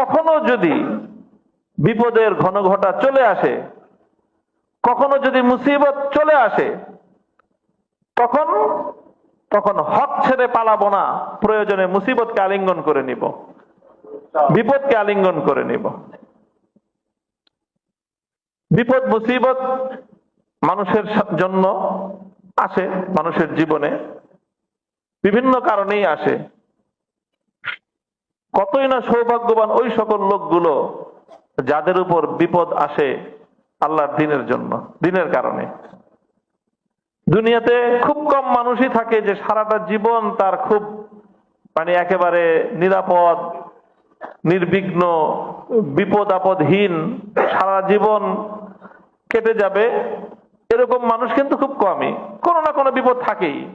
কখনো যদি বিপদের ঘন ঘটা চলে আসে, কখনো যদি মুসিবত চলে আসে, তখন তখন হক ছেড়ে পালাবো না, প্রয়োজনে মুসিবতকে আলিঙ্গন করে নিব, বিপদকে আলিঙ্গন করে নিব। বিপদ, মুসিবত মানুষের জন্য আসে, মানুষের জীবনে বিভিন্ন কারণেই আসে। কতই না সৌভাগ্যবান ওই সকল লোকগুলো যাদের উপর বিপদ আসে আল্লাহর দিনের জন্য, দিনের কারণে। দুনিয়াতে খুব কম মানুষই থাকে যে সারাটা জীবন তার খুব মানে একেবারে নিরাপদ, নির্বিঘ্ন বিপদ আপদহীন সারা জীবন কেটে যাবে। এরকম মানুষ কিন্তু খুব কমই। কোনো না কোনো বিপদ থাকেই।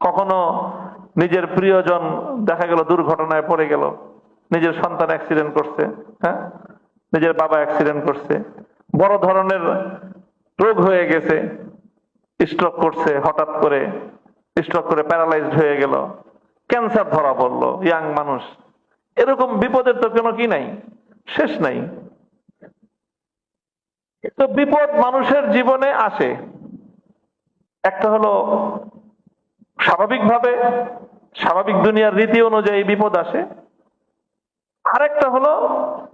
কখনো নিজের প্রিয়জন, দেখা গেল দুর্ঘটনায় পড়ে গেল, নিজের সন্তান অ্যাক্সিডেন্ট করছে হ্যাঁ? নিজের বাবা অ্যাক্সিডেন্ট করছে, বড় ধরনের রোগ হয়ে গেছে স্ট্রোক করছে, হঠাৎ করে স্ট্রোক করে প্যারালাইজড হয়ে গেল ক্যান্সার ধরা পড়ল ইয়াং মানুষ। এরকম বিপদের তো কোনো কি নাই, শেষ নাই। তো বিপদ মানুষের জীবনে আসে। একটা হলো স্বাভাবিকভাবে স্বাভাবিক দুনিয়ার রীতি অনুযায়ী বিপদ আসে। আরেকটা হলো,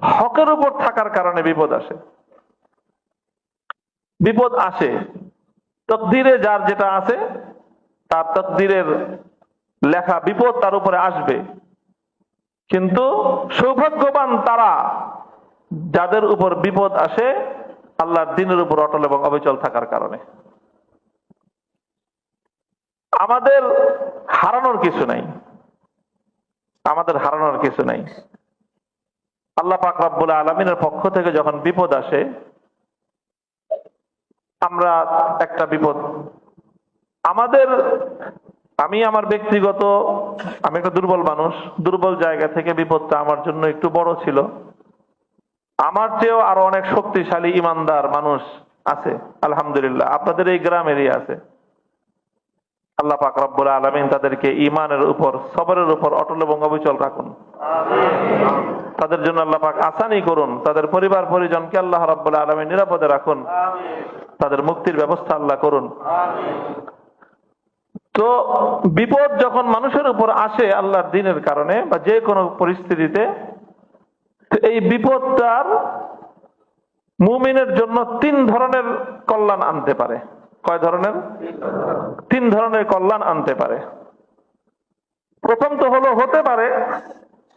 হকের উপর থাকার কারণে বিপদ আসে। বিপদ আসে, তকদিরে যার যেটা আছে, তার তকদিরের লেখা বিপদ তার উপরে আসবে। কিন্তু সৌভাগ্যবান তারা, যাদের উপর বিপদ আসে, আল্লাহর দিনের উপর অটল এবং অবিচল থাকার কারণে। আমাদের হারানোর কিছু নাই। আমাদের হারানোর কিছু নাই। আল্লাহ পাক রব্বুল আলমিনের পক্ষ থেকে যখন বিপদ আসে, আমরা একটা বিপদ। আমাদের, আমি আমার ব্যক্তিগত, আমি একটা দুর্বল মানুষ। দুর্বল জায়গা থেকে বিপদটা আমার জন্য একটু বড় ছিল। আমার চেয়েও আরও অনেক শক্তিশালী ইমানদার মানুষ আছে, আলহামদুলিল্লাহ। আপনাদের এই গ্রামেরই আছে। আল্লাহ পাক রব্বুল আলমিন তাদেরকে ইমানের উপর সবরের উপর অটল এবং অবিচল রাখুন। তাদের জন্য আল্লাহ পাক আসানি করুন। তাদের পরিবার পরিজনকে আল্লাহ রাব্বুল আলমিন নিরাপদে রাখুন। তাদের মুক্তির ব্যবস্থা আল্লাহ করুন। তো বিপদ যখন মানুষের উপর আসে আল্লাহর দিনের কারণে বা যে কোনো পরিস্থিতিতে এই বিপদটার মুমিনের জন্য তিন ধরনের কল্যাণ আনতে পারে। কয় ধরনের? তিন ধরনের কল্যাণ আনতে পারে। প্রথম তো হলো, হতে পারে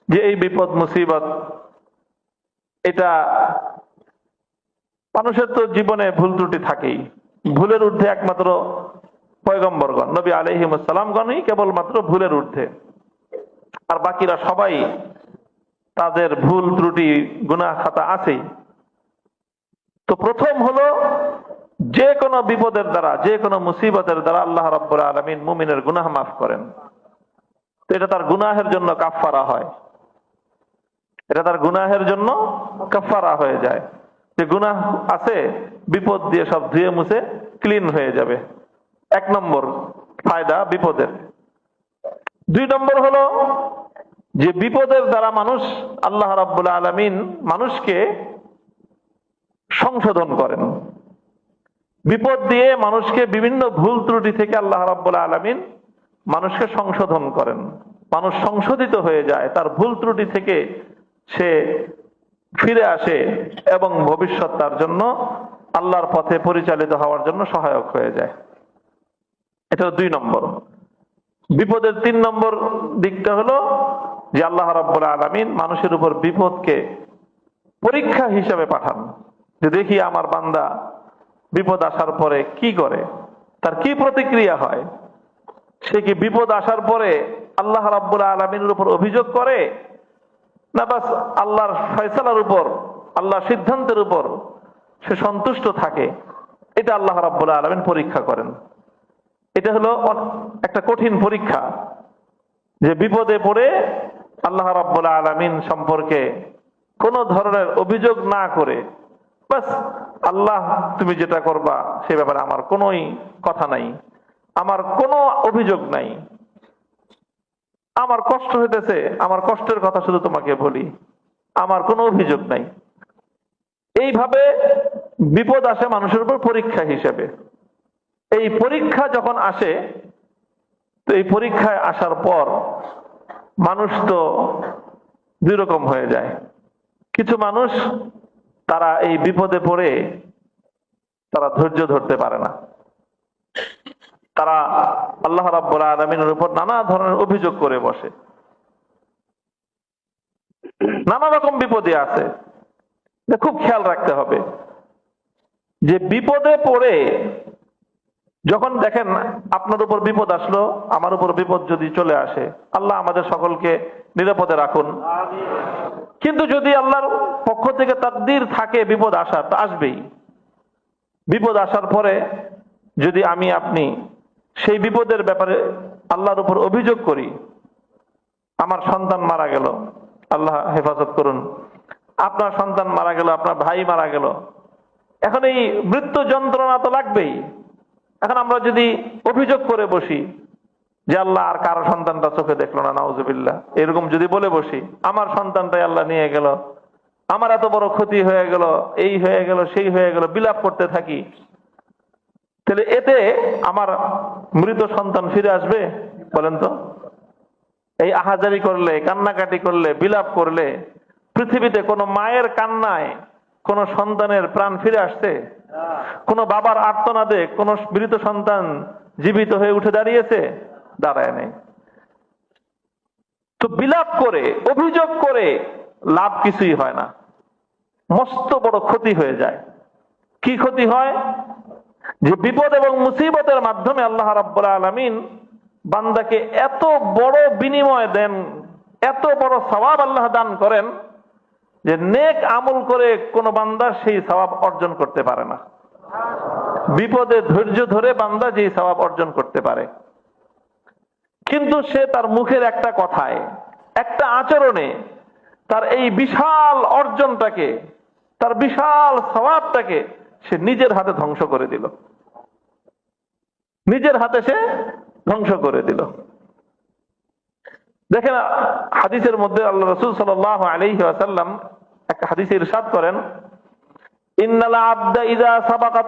যে এই বিপদ, মুসিবত, এটা মানুষের তো জীবনে ভুল ত্রুটি থাকেই। ভুলের ঊর্ধ্বে একমাত্র পয়গম্বরগণ, নবী আলহিমসালামগণই কেবলমাত্র ভুলের ঊর্ধ্বে। আর বাকিরা সবাই তাদের ভুল ত্রুটি, গুনাহ খাতা আছেই। তো প্রথম হলো যে কোনো বিপদের দ্বারা যে কোনো মুসিবতের দ্বারা আল্লাহ রাব্বুল আলমিন মুমিনের গুনাহ মাফ করেন। তো এটা তার গুনাহের জন্য কাফফারা হয়। এটা তার গুনাহের জন্য কাফফারা হয়ে যায়। যে গুনাহ আছে, বিপদ দিয়ে সব ধুয়ে মুছে ক্লিন হয়ে যাবে। এক নম্বর ফায়দা বিপদের। দুই নম্বর হলো যে বিপদের দ্বারা মানুষ আল্লাহ রাব্বুল আলমিন মানুষকে সংশোধন করেন। বিপদ দিয়ে মানুষকে বিভিন্ন ভুল ত্রুটি থেকে আল্লাহ রাব্বুল আলমিন মানুষকে সংশোধন করেন। মানুষ সংশোধিত হয়ে যায়, তার ভুল ত্রুটি থেকে সে ফিরে আসে এবং ভবিষ্যৎ তার জন্য আল্লাহর পথে পরিচালিত হওয়ার জন্য সহায়ক হয়ে যায়। এটা দুই নম্বর। বিপদের তিন নম্বর দিকটা হলো যে আল্লাহ রাব্বুল আলমিন মানুষের উপর বিপদকে পরীক্ষা হিসাবে পাঠান। যে দেখি আমার বান্দা বিপদ আসার পরে কি করে? তার কি প্রতিক্রিয়া হয়? সে কি বিপদ আসার পরে আল্লাহ রাব্বুল আলমিনের উপর অভিযোগ করে? না বাস আল্লাহর ফয়সালার উপর, আল্লাহর সিদ্ধান্তের উপর সে সন্তুষ্ট থাকে? এটা আল্লাহ রাব্বুল আলমিন পরীক্ষা করেন। এটা হলো একটা কঠিন পরীক্ষা। যে বিপদে পড়ে আল্লাহ রাব্বুল আলমিন সম্পর্কে কোন ধরনের অভিযোগ না করে, বাস আল্লাহ, তুমি যেটা করবা, সে ব্যাপারে আমার কোনোই কথা নাই। আমার কোনো অভিযোগ নাই। আমার কষ্ট হইতেছে, আমার কষ্টের কথা শুধু তোমাকে বলি। আমার কোনো অভিযোগ নাই। এইভাবে বিপদ আসে মানুষের উপর পরীক্ষা হিসেবে। এই পরীক্ষা যখন আসে, তো এই পরীক্ষায় আসার পর মানুষ তো দুই রকম হয়ে যায়। কিছু মানুষ তারা এই বিপদে পড়ে তারা ধৈর্য ধরতে পারে না। তারা আল্লাহ রাব্বুল আলমিনের উপর নানা ধরনের অভিযোগ করে বসে। নানা রকম বিপদে আছে। খুব খেয়াল রাখতে হবে। যে বিপদে পড়ে যখন দেখেন আপনার উপর বিপদ আসলো, আমার উপর বিপদ যদি চলে আসে, আল্লাহ আমাদের সকলকে নিরাপদে রাখুন। কিন্তু যদি আল্লাহর পক্ষ থেকে তাকদীর থাকে, বিপদ আসার, তা আসবেই। বিপদ আসার পরে যদি আমি, আপনি সেই বিপদের ব্যাপারে আল্লাহর উপর অভিযোগ করি, আমার সন্তান মারা গেল, আল্লাহ হেফাজত করুন। আপনার সন্তান মারা গেল, আপনার ভাই মারা গেল। এখন এই মৃত্যু যন্ত্রণা তো লাগবেই। এখন আমরা যদি অভিযোগ করে বসি যে আল্লাহ আর কারও সন্তানটা চোখে দেখল না, নাউজুবিল্লাহ। এরকম যদি বলে বসি, আমার সন্তানটাই আল্লাহ নিয়ে গেল, আমার এত বড় ক্ষতি হয়ে গেল, এই হয়ে গেল, সেই হয়ে গেল, বিলাপ করতে থাকি, তাহলে এতে আমার মৃত সন্তান ফিরে আসবে? বলেন তো। এই আহাজারি করলে, কান্নাকাটি করলে, বিলাপ করলে, পৃথিবীতে কোনো মায়ের কান্নায় কোন সন্তানের প্রাণ ফিরে আসছে? কোন বাবার আর্তনাদে কোনো মৃত সন্তান জীবিত হয়ে উঠে দাঁড়িয়েছে? দাঁড়ায় নেই। তো বিলাপ করে, অভিযোগ করে লাভ কিছুই হয় না। মস্ত বড় ক্ষতি হয়ে যায়। কি ক্ষতি হয়? যে বিপদ এবং মুসিবতের মাধ্যমে আল্লাহ রাব্বুল আলামিন বান্দাকে এত বড় বিনিময় দেন, এত বড় সওয়াব আল্লাহ দান করেন যে নেক আমল করে কোন বান্দা সেই সওয়াব অর্জন করতে পারে না। বিপদে ধৈর্য ধরে বান্দা যেই সওয়াব অর্জন করতে পারে। কিন্তু সে তার মুখের একটা কথায়, একটা আচরণে তার এই বিশাল অর্জনটাকে, তার বিশাল স্বভাবটাকে সে নিজের হাতে ধ্বংস করে দিল। নিজের হাতে সে ধ্বংস করে দিল। দেখেন, হাদিসের মধ্যে আল্লাহ রসুল সাল আলহি আসাল্লাম একটা হাদিসে ইরশাদ করেন, ইন্নাল আবদা ইযা সাবাকাত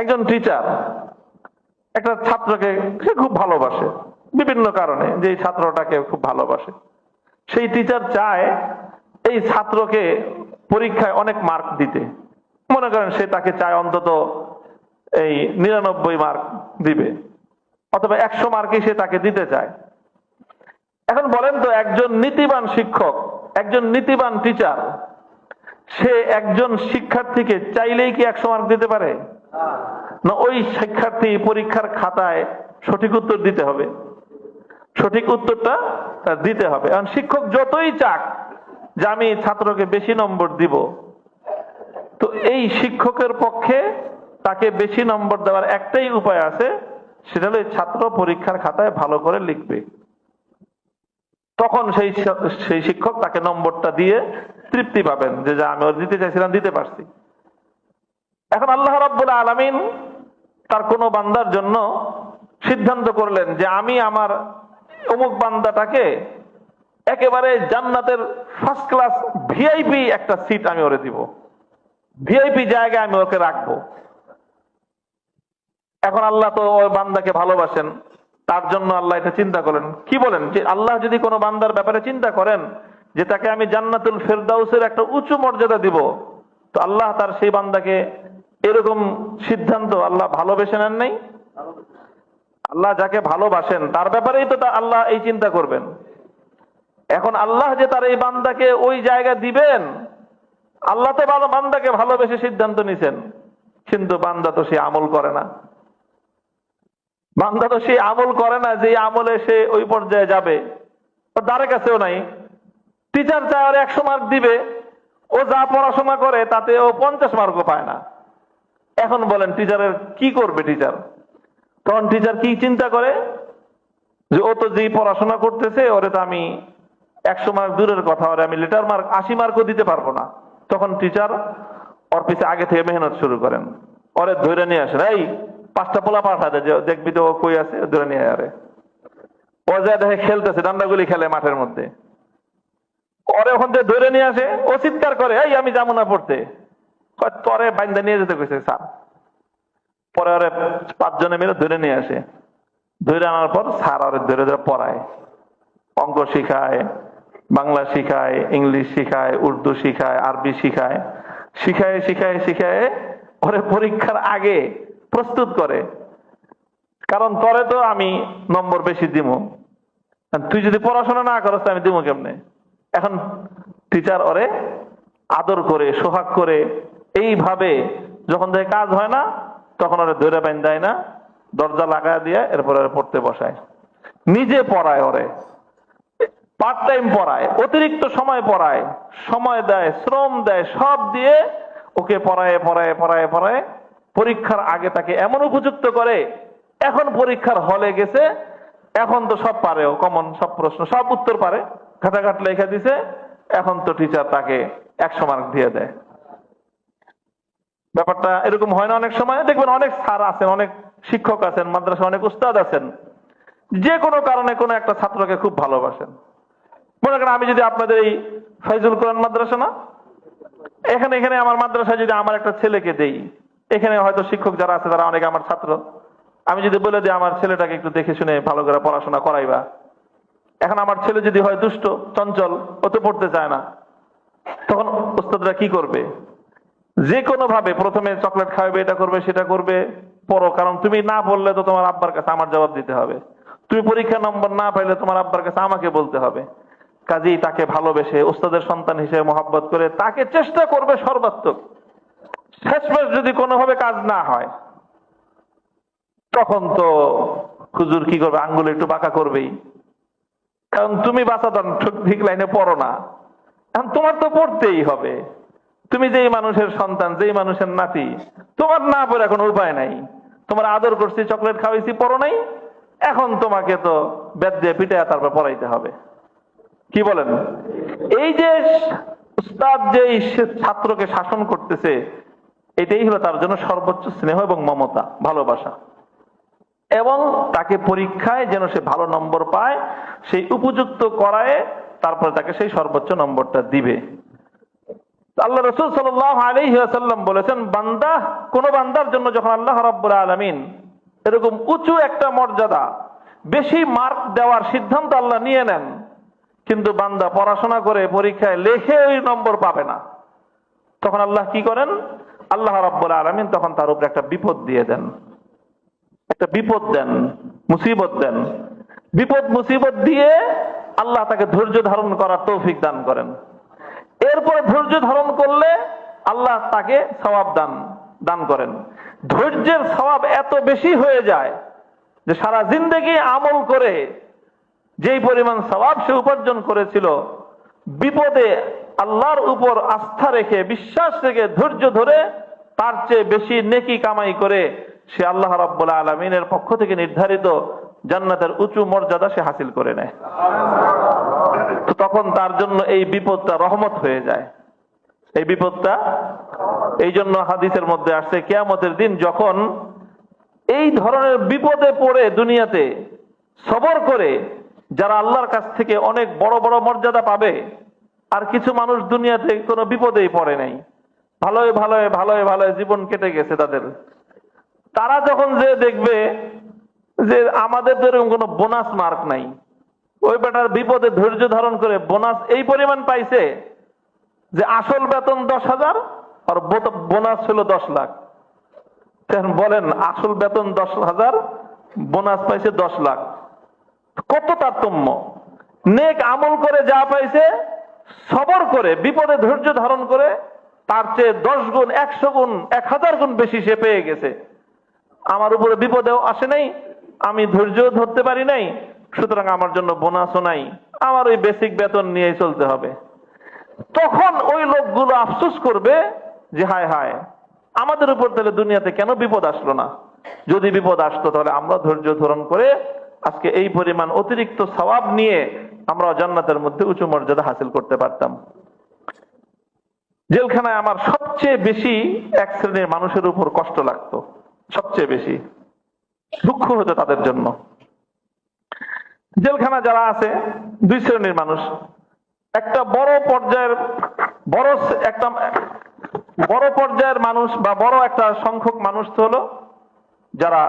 একজন টিচার একটা ছাত্রকে সে খুব ভালোবাসে, বিভিন্ন কারণে যে ছাত্রটাকে খুব ভালোবাসে। সেই টিচার চায় এই ছাত্রকে পরীক্ষায় অনেক মার্ক দিতে। মনে করেন সে তাকে চায় অন্তত এই নিরানব্বই মার্ক দিবে, অথবা একশো মার্কই সে তাকে দিতে চায়। এখন বলেন তো, একজন নীতিবান শিক্ষক, একজন নীতিবান টিচার সে একজন শিক্ষার্থীকে চাইলেই কি একশো মার্ক দিতে পারে? না, ওই শিক্ষার্থী পরীক্ষার খাতায় সঠিক উত্তর দিতে হবে। সঠিক উত্তরটা তার দিতে হবে। কারণ শিক্ষক যতই চাক যে আমি ছাত্রকে বেশি নম্বর দিব, তো এই শিক্ষকের পক্ষে তাকে বেশি নম্বর দেওয়ার একটাই উপায় আছে, সেটা হলো ছাত্র পরীক্ষার খাতায় ভালো করে লিখবে। তখন সেই সেই শিক্ষক তাকে নম্বরটা দিয়ে তৃপ্তি পাবেন যে, যা, আমি ওর দিতে চাইছিলাম, দিতে পারছি। এখন আল্লাহ রাব্বুল আলামিন তার কোন বান্দার জন্য সিদ্ধান্ত করলেন যে আমি আমার অমুক বান্দাটাকে একেবারে জান্নাতের ফার্স্ট ক্লাস ভিআইপি একটা সিট আমি ওরে দিব। ভিআইপি জায়গায় আমি ওকে রাখব। এখন আল্লাহ তো ওই বান্দাকে ভালোবাসেন। তার জন্য আল্লাহ এটা চিন্তা করেন কি বলেন? যে আল্লাহ যদি কোনো বান্দার ব্যাপারে চিন্তা করেন যে তাকে আমি জান্নাতুল ফেরদাউসের একটা উঁচু মর্যাদা দিব, তো আল্লাহ তার সেই বান্দাকে এরকম সিদ্ধান্ত আল্লাহ ভালোবেসে নেন নাই? আল্লাহ যাকে ভালোবাসেন, তার ব্যাপারেই তো আল্লাহ এই চিন্তা করবেন। এখন আল্লাহ যে তার এই বান্দাকে ওই জায়গা দিবেন, আল্লাহ তো ভালো, বান্দাকে ভালোবেসে সিদ্ধান্ত নিছেন। কিন্তু বান্দা তো সে আমল করে না। বান্দা তো সে আমল করে না যে আমলে সে ওই পর্যায়ে যাবে। দ্বারে কাছেও নাই। টিচার চায় আর একশো মার্ক দিবে। ও যা পড়াশোনা করে, তাতে ও পঞ্চাশ মার্কও পায় না। এখন বলেন টিচারের কি করবে টিচার তখন টিচার কি চিন্তা করে? যে ও তো যেই পড়াশোনা করতেছে, ওরে তো আমি একশো মার্ক দূরের কথা, ওরে আমি লেটার মার্ক আশি মার্কও দিতে পারব না। তখন টিচার ওর পিছে আগে থেকে মেহনত শুরু করেন। ওরে ধরে নিয়ে আসেন, এই, পাঁচটা পোলা পাঠা দেয় দেখবি তো ও কই আছে, ধরে নিয়ে আরে। ও যা দেখে খেলতেছে, ডান্ডাগুলি খেলে মাঠের মধ্যে। ওরে ওখান থেকে ধরে নিয়ে আসে, ও চিৎকার করে, এই, আমি যাব না পড়তে। তরে বাইন্দা নিয়ে যেতে কইছে স্যার। পরে ওরে পাঁচজনে মিলে ধরে নিয়ে আসে। ধরে আনার পর স্যার ওরে ধরে ধরে পড়ায়। অঙ্ক শিখায়, বাংলা শিখায়, ইংলিশ শিখায়, উর্দু শিখায়, আরবি শিখায়। শিখায় শিখায় শিখায় ওরে পরীক্ষার আগে প্রস্তুত করে। কারণ তরে তো আমি নম্বর বেশি দিব তুই যদি পড়াশোনা না করস আমি দিব কেমনে? এখন টিচার ওরে আদর করে, সোহাগ করে এইভাবে যখন দেখে কাজ হয় না, তখন ওরে ধরে বাইন দেয় না, দরজা লাগায় দিয়ে এরপর পড়তে বসায়। নিজে পড়ায় ওরে। পার্ট টাইম পড়ায়, অতিরিক্ত সময় পড়ায়, সময় দেয়, শ্রম দেয়, সব দিয়ে ওকে পড়ায় পড়ায় পড়ায় পড়ায়, পরীক্ষার আগে তাকে এমন উপযুক্ত করে, এখন পরীক্ষার হলে গেছে, এখন তো সব পারে ও কমন সব প্রশ্ন, সব উত্তর পারে। খাতাঘাট লেখা দিছে, এখন তো টিচার তাকে একশো মার্ক দিয়ে দেয়। ব্যাপারটা এরকম হয় না অনেক সময়। দেখবেন অনেক স্যার আছেন, অনেক শিক্ষক আছেন মাদ্রাসা অনেক উস্তাদ আছেন। যে কোনো কারণে কোনো একটা ছাত্রকে খুব ভালোবাসেন। মনে করেন আমি যদি আপনাদের এই ফাইজুল কোরআন মাদ্রাসা না, এখানে এখানে আমার মাদ্রাসায় যদি আমার একটা ছেলেকে দেই, এখানে হয়তো শিক্ষক যারা আছে তারা অনেক আমার ছাত্র। আমি যদি বলে দিই আমার ছেলেটাকে একটু দেখে শুনে ভালো করে পড়াশোনা করাইবা। এখন আমার ছেলে যদি হয় দুষ্ট, চঞ্চল, ও তো পড়তে চায় না। তখন ওস্তাদরা কি করবে? যে কোনো ভাবে প্রথমে চকলেট খাওয়াবে এটা করবে, সেটা করবে পড়ো কারণ তুমি না বললে তো তোমার আব্বার কাছে আমার জবাব দিতে হবে। তুমি পরীক্ষা নম্বর না পাইলে তোমার আব্বার কাছে আমাকে বলতে হবে। কাজেই তাকে ভালোবেসে, ওস্তাদের সন্তান হিসেবে মহাব্বত করে তাকে চেষ্টা করবে সর্বাত্মক। শেষমেশ যদি কোনোভাবে কাজ না হয়, তখন তো হুজুর কি করবে? আঙ্গুল একটু বাঁকা করবেই। কারণ তুমি বাঁচাদান ঠিক লাইনে পড়ো না। এখন তোমার তো পড়তেই হবে। তুমি যেই মানুষের সন্তান, যেই মানুষের নাতি, তোমার না পড়ে এখন উপায় নাই। তোমার আদর করছি, চকলেট খাওয়াইছি, পড়ো নাই। এখন তোমাকে তো বেদ দিয়ে পিঠে তারপর পড়াইতে হবে। কি বলেন? এই যে উস্তাদ যে ছাত্রকে শাসন করতেছে, এটাই হলো তার জন্য সর্বোচ্চ স্নেহ এবং মমতা, ভালোবাসা। এবং তাকে পরীক্ষায় যেন সে ভালো নম্বর পায়, সেই উপযুক্ত করায় তারপরে তাকে সেই সর্বোচ্চ নম্বরটা দিবে। আল্লাহ রসুল সাল্লাহ বলেছেন, বান্দা, কোন বান্দার জন্য যখন আল্লাহ রাব্বুল আলমিন এরকম উঁচু একটা মর্যাদা, বেশি মার্ক দেওয়ার সিদ্ধান্ত আল্লাহ নিয়ে নেন, কিন্তু বান্দা পড়াশোনা করে পরীক্ষায় লেখে ওই নম্বর পাবে না। তখন আল্লাহ কি করেন? আল্লাহ রাব্বুল আলমিন তখন তার উপরে একটা বিপদ দিয়ে দেন। একটা বিপদ দেন, মুসিবত দেন। বিপদ, মুসিবত দিয়ে আল্লাহ তাকে ধৈর্য ধারণ করার তৌফিক দান করেন। এরপরে ধৈর্য ধারণ করলে আল্লাহ তাকে সওয়াব দান দান করেন। ধৈর্যের সওয়াব এত বেশি হয়ে যায় যে সারা জিন্দগি আমল করে যেই পরিমাণ সওয়াব সে উপার্জন করেছিল, বিপদে আল্লাহর উপর আস্থা রেখে, বিশ্বাস রেখে, ধৈর্য ধরে তার চেয়ে বেশি নেকি কামাই করে সে আল্লাহ রাব্বুল আলমিনের পক্ষ থেকে নির্ধারিত জান্নাতের উঁচু মর্যাদা সে হাসিল করে নেয়। তখন তার জন্য এই বিপদটা রহমত হয়ে যায়। এই বিপদটা, এই জন্য হাদিসের মধ্যে আসছে, কেয়ামতের দিন যখন এই ধরনের বিপদে পড়ে দুনিয়াতে সবর করে, যারা আল্লাহর কাছ থেকে অনেক বড় বড় মর্যাদা পাবে, আর কিছু মানুষ দুনিয়াতে কোনো বিপদেই পড়ে নাই। ভালোই ভালোই ভালোই ভালোই জীবন কেটে গেছে তাদের। তারা যখন যে দেখবে যে আমাদের তো এরকম কোনো বোনাস মার্ক নাই ওই বেটার বিপদে ধৈর্য ধারণ করে বোনাস এই পরিমাণ পাইছে যে আসল বেতন দশ হাজার আর বোনাস ছিল দশ লাখ। বলেন, আসল বেতন দশ হাজার, বোনাস পাইছে দশ লাখ। কত তারতম্য। নেক আমল করে যা পাইছে, সবর করে, বিপদে ধৈর্য ধারণ করে, তার চেয়ে দশ গুণ, একশো গুণ, এক হাজার গুণ বেশি সে পেয়ে গেছে। আমার উপরে বিপদেও আসে নাই, আমি ধৈর্য ধরতে পারি নাই সুতরাং আমার জন্য বোনাসও নাই, আমার ওই বেসিক বেতন নিয়ে চলতে হবে। তখন ওই লোকগুলো আফসোস করবে যে, হায় হায়, আমাদের উপর তাহলে দুনিয়াতে কেন বিপদ আসলো না? যদি বিপদ আসতো তাহলে আমরা ধৈর্য ধারণ করে আজকে এই পরিমাণ অতিরিক্ত সওয়াব নিয়ে আমরা জান্নাতের মধ্যে উঁচু মর্যাদা হাসিল করতে পারতাম। জেলখানায় আমার সবচেয়ে বেশি এক শ্রেণির মানুষের উপর কষ্ট লাগতো, সবচেয়ে বেশি। দুঃখ হতো তাদের জন্য। জেলখানা যারা আছে, দুই শ্রেণির মানুষ, একটা বড় পর্যায়ের, বড় একটা বড় পর্যায়ের মানুষ বা বড় একটা সংখ্যক মানুষ তো হলো যারা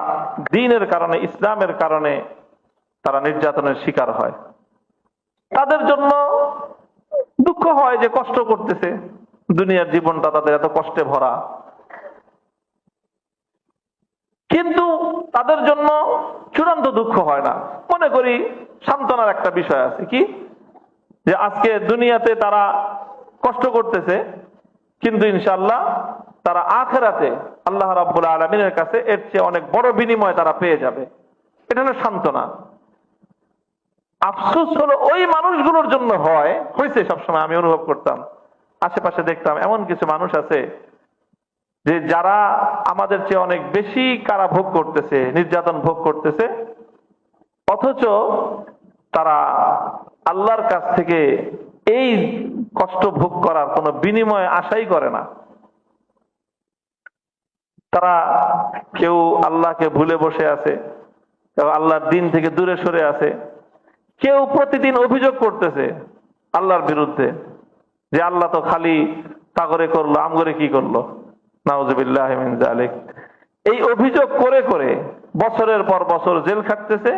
দিনের কারণে, ইসলামের কারণে তারা নির্যাতনের শিকার হয়। তাদের জন্য দুঃখ হয় যে কষ্ট করতেছে। দুনিয়ার জীবনটা তাদের এত কষ্টে ভরা। কিন্তু তাদের জন্য চূড়ান্ত দুঃখ হয় না। মনে করি সান্ত্বনার একটা বিষয় আছে, কি? যে আজকে দুনিয়াতে তারা কষ্ট করতেছে, কিন্তু ইনশাল্লাহ তারা আখেরাতে আল্লাহ রাব্বুল আলমিনের কাছে এর চেয়ে অনেক বড় বিনিময় তারা পেয়ে যাবে। এটা হলো সান্ত্বনা। আফসোস হলো ওই মানুষগুলোর জন্য হয় হয়েছে সবসময় আমি অনুভব করতাম। আশেপাশে দেখতাম এমন কিছু মানুষ আছে যে যারা আমাদের চেয়ে অনেক বেশি কারা ভোগ করতেছে, নির্যাতন ভোগ করতেছে অথচ তারা আল্লাহর কাছ থেকে এই কষ্ট ভোগ করার কোনো বিনিময় আশাই করে না। তারা কেউ আল্লাহকে ভুলে বসে আছে, কেউ আল্লাহর দিন থেকে দূরে সরে আছে, কেউ প্রতিদিন অভিযোগ করতেছে আল্লাহর বিরুদ্ধে যে আল্লাহ তো খালি তাগরে করল আমগরে কি করল। নাউজুবিল্লাহ এই অভিযোগ করে করে বছরের পর বছর জেল খাটতেছে